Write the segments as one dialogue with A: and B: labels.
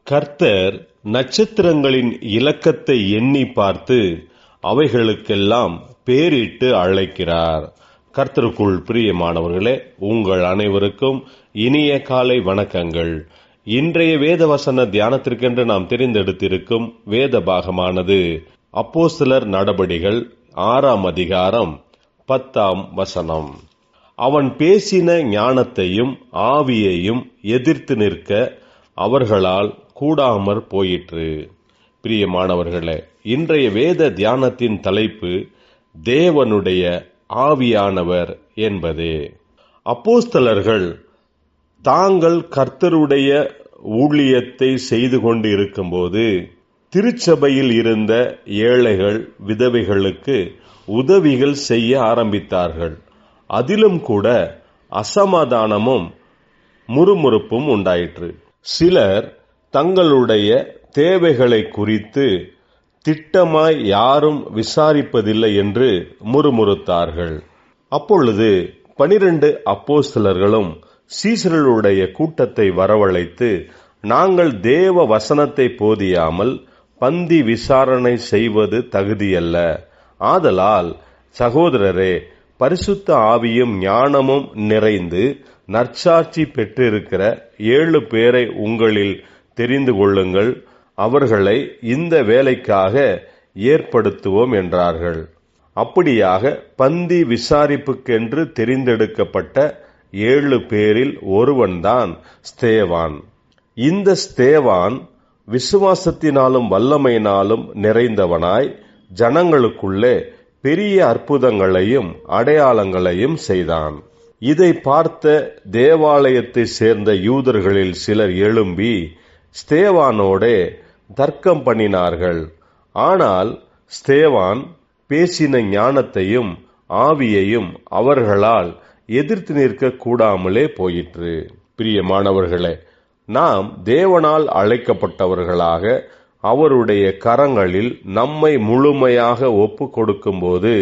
A: கர்த்தர் நட்சத்திரங்களின் இலக்கத்தை எண்ணி பார்த்து அவைகளுக்கெல்லாம் பேரிட்டு அழைக்கிறார். கர்த்தருக்குள் பிரியமானவர்களே உங்கள் அனைவருக்கும் இனிய காலை வணக்கங்கள். இன்றைய வேத வசன தியானத்திற்கென்று நாம் தெரிந்தெடுத்திருக்கும் வேத பாகமானது அப்போ சிலர் நடபடிகள் ஆறாம் அதிகாரம் பத்தாம் வசனம். அவன் பேசின ஞானத்தையும் ஆவியையும் எதிர்த்து நிற்க அவர்களால் கூடாமற் போயிற்று. பிரியமானவர்களே இன்றைய வேத தியானத்தின் தலைப்பு தேவனுடைய ஆவியானவர் என்பதே. அப்போஸ்தலர்கள் தாங்கள் கர்த்தருடைய ஊழியத்தை செய்து கொண்டு இருக்கும்போது திருச்சபையில் இருந்த ஏழைகள் விதவைகளுக்கு உதவிகள் செய்ய ஆரம்பித்தார்கள். அதிலும் கூட அசமாதானமும் முறுமுறுப்பும் உண்டாயிற்று. சிலர் தங்களுடைய தேவைகளை குறித்து திட்டமாய் யாரும் விசாரிப்பதில்லை என்று முறுமுறுத்தார்கள். அப்பொழுது பனிரெண்டு அப்போஸ்தலர்களும் சீசர்களுடைய கூட்டத்தை வரவழைத்து நாங்கள் தேவ வசனத்தை போதியாமல் பந்தி விசாரணை செய்வது தகுதியல்ல. ஆதலால் சகோதரரே பரிசுத்த ஆவியும் ஞானமும் நிறைந்து நற்சாட்சி பெற்றிருக்கிற ஏழு பேரை உங்களில் தெரிந்து கொள்ளுங்கள். அவர்களை இந்த வேலைக்காக ஏற்படுத்துவோம் என்றார்கள். அப்படியாக பந்தி விசாரிப்புக்கென்று தெரிந்தெடுக்கப்பட்ட ஏழு பேரில் ஒருவன்தான் ஸ்தேவான். இந்த ஸ்தேவான் விசுவாசத்தினாலும் வல்லமையினாலும் நிறைந்தவனாய் ஜனங்களுக்குள்ளே பெரிய அற்புதங்களையும் அடையாளங்களையும் செய்தான். இதை பார்த்த தேவாலயத்தை சேர்ந்த யூதர்களில் சிலர் எழும்பி ஸ்தேவானோடே தர்க்கம் பண்ணினார்கள். ஆனால் ஸ்தேவான் பேசின ஞானத்தையும் ஆவியையும் அவர்களால் எதிர்த்து நிற்க கூடாமலே போயிற்று. பிரியமானவர்களே நாம் தேவனால் அழைக்கப்பட்டவர்களாக அவருடைய கரங்களில் நம்மை முழுமையாக ஒப்பு கொடுக்கும்போது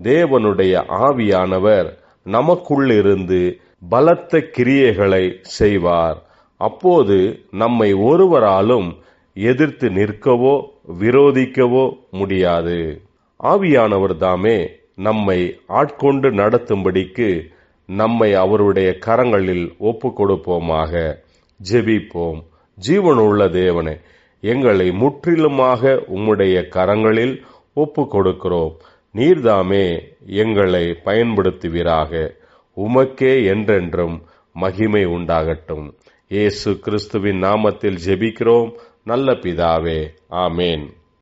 A: தேவனுடைய ஆவியானவர் நமக்குள்ளிருந்து பலத்த கிரியைகளை செய்வார். அப்போது நம்மை ஒருவராலும் எதிர்த்து நிற்கவோ விரோதிக்கவோ முடியாது. ஆவியானவர் தாமே நம்மை ஆட்கொண்டு நடத்தும்படிக்கு நம்மை அவருடைய கரங்களில் ஒப்பு கொடுப்போமாக ஜெபிப்போம். ஜீவனுள்ள தேவனே எங்களை முற்றிலுமாக உம்முடைய கரங்களில் ஒப்பு கொடுக்கிறோம் நீர்தாமே எங்களை பயன்படுத்துவீராக. உமக்கே என்றென்றும் மகிமை உண்டாகட்டும். இயேசு கிறிஸ்துவின் நாமத்தில் ஜெபிக்கிறோம். நல்ல பிதாவே. ஆமேன்.